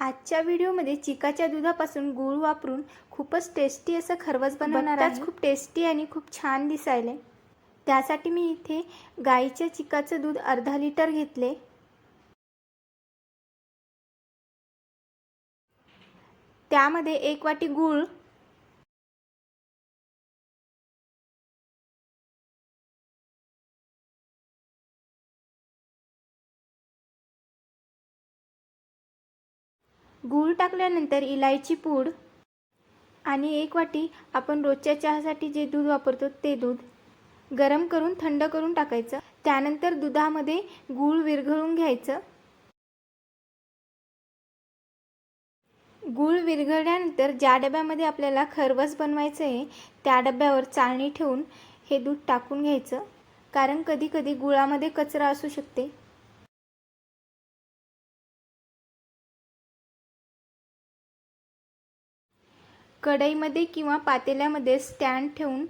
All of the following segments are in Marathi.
आजच्या व्हिडिओमध्ये चिकाच्या दुधापासून गूळ वापरून खूपच टेस्टी असं खरवस बनवणार आहे. खूप टेस्टी आणि खूप छान दिसायले त्यासाठी मी इथे गाईच्या चिकाचं दूध अर्धा लिटर घेतले. त्यामध्ये एक वाटी गूळ गूळ टाकल्यानंतर इलायची पूड आणि एक वाटी आपण रोजच्या चहासाठी जे दूध वापरतो ते दूध गरम करून थंड करून टाकायचं. त्यानंतर दुधामध्ये गूळ विरघळून घ्यायचं. गूळ विरघळल्यानंतर ज्या डब्यामध्ये आपल्याला खरवस बनवायचं आहे त्या डब्यावर चाळणी ठेवून हे दूध टाकून घ्यायचं. कारण कधी कधी गुळामध्ये कचरा असू शकते. कढईमध्ये किंवा पातेल्यामध्ये स्टँड ठेवून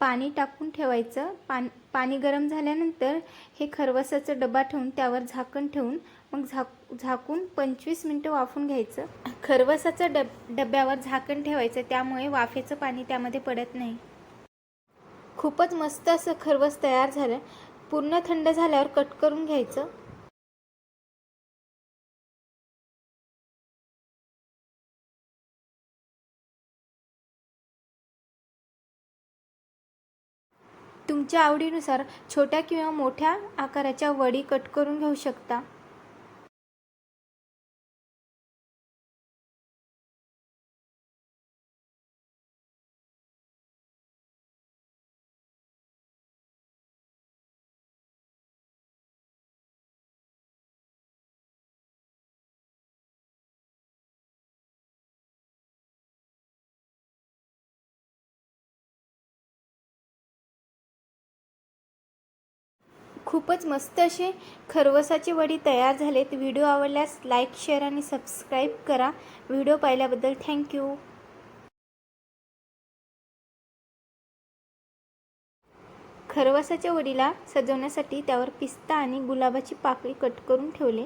पाणी टाकून ठेवायचं. पान पाणी गरम झाल्यानंतर हे खरवसाचं डबा ठेवून त्यावर झाकण ठेवून मग झाक झाकून पंचवीस मिनटं वाफून घ्यायचं. खरवसाचं डब डब्यावर झाकण ठेवायचं. त्यामुळे वाफेचं पाणी त्यामध्ये पडत नाही. खूपच मस्त असं खरवस तयार झालं. पूर्ण थंड झाल्यावर कट करून घ्यायचं. तुमच्या आवडीनुसार छोट्या किंवा मोठ्या आकाराच्या वडी कट करून घेऊ शकता. खूपच मस्त असे खरवसाचे वडी तयार झालेत. व्हिडिओ आवडल्यास लाईक शेअर आणि सबस्क्राईब करा. व्हिडिओ पाहिल्याबद्दल थँक्यू खरवसाच्या वडीला सजवण्यासाठी त्यावर पिस्ता आणि गुलाबाची पाकळी कट करून ठेवले.